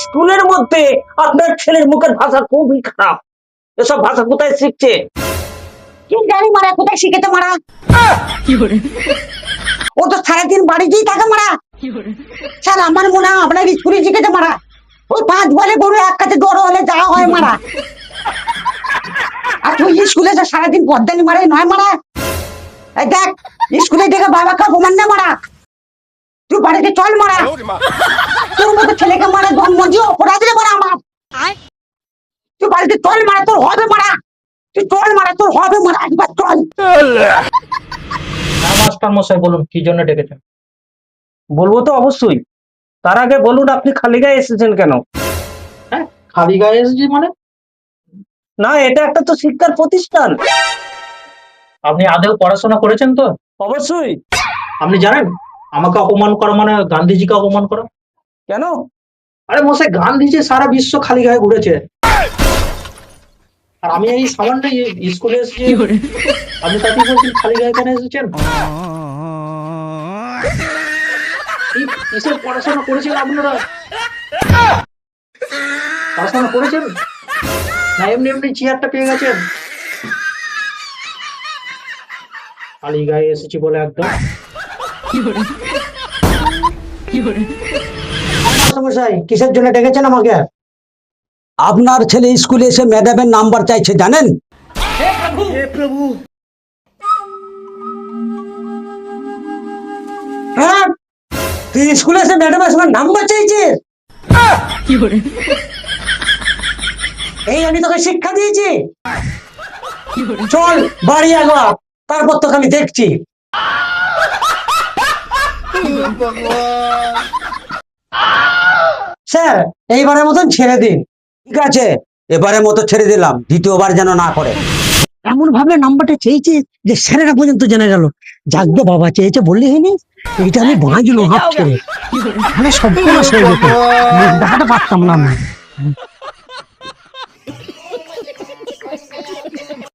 স্কুলের মধ্যে আপনার ছেলের মুখের ভাষা খুবই খারাপ। এসব ভাষা কোথায় শিখছে? কি জানি মারা কোথায় শিখেছে মারা? ও তো সারাদিন বাড়িতেই থাকে মারা। স্যার আমার মনে হয় আপনার স্কুলে শিখেছে মারা। ওই পাঁচ বলে গরু এক কাছে বড় হলে যা হয় মারা। আর তুই স্কুলে যা সারাদিন পদ্মানি মারে নয় মারা। দেখ স্কুলে দেখে বাবাকে অপমান না মারা। তুই বাড়িতে চল মারা। তোর মতো ছেলেকে মারা জন্ম দিয়ে অপরাধ রে মারা আমার তুই চল মারা তোর হবে মারা। তুই চল মারা তোর হবে মারা একবার চল। মাস্টার মশাই বলুন কি জন্য ডেকেছেন? বলব তো অবশ্যই। তার আগে বলুন আপনি খালি গায়ে এসেছেন কেন? হ্যাঁ খালি গায়ে এসেছি মানে? না এটা একটা তো শিক্ষার প্রতিষ্ঠান। আপনি আদেও পড়াশোনা করেছেন তো? অবশ্যই। আপনি জানেন আমাকে অপমান করা মানে গান্ধীজিকে অপমান করা? কেন? আরে মশাই গান্ধীজি সারা বিশ্ব খালি গায়ে ঘুরেছে। আর আমি এই সামান্য স্কুলে এসেছি আপনি তাকে বলছেন খালি গায়ে কেন এসেছেন কিসের পড়াশোনা করেছেন আপনারা? পড়াশোনা করেছেন? না এমনি এমনি চেয়ারটা পেয়ে গেছেন। খালি গায়ে এসেছি বলে একদম। কিসের জন্য ডেকেছেন আমাকে? আপনার ছেলে স্কুলে এসে ম্যাডামের নাম্বার চাইছে জানেন? হ্যাঁ? তুই স্কুলে এসে ম্যাডামের সঙ্গে নাম্বার চাইছে এই আমি তোকে শিক্ষা দিয়েছি। চল বাড়ি একবার তারপর তোকে আমি দেখছি। স্যার এইবারের মতন ছেড়ে দিন। ঠিক আছে এবারে মতো ছেড়ে দিলাম, দ্বিতীয়বার যেন না করে। এমন ভাবে নাম্বারটা চেয়েছে যে স্যারেরা পর্যন্ত জেনে গেল। যাকবে বাবা চেয়েছে, বললি হয়নি? এইটা আমি বাঁচলো হাত ছেড়ে হয়ে যেত দেখাতে পারতাম না আমি।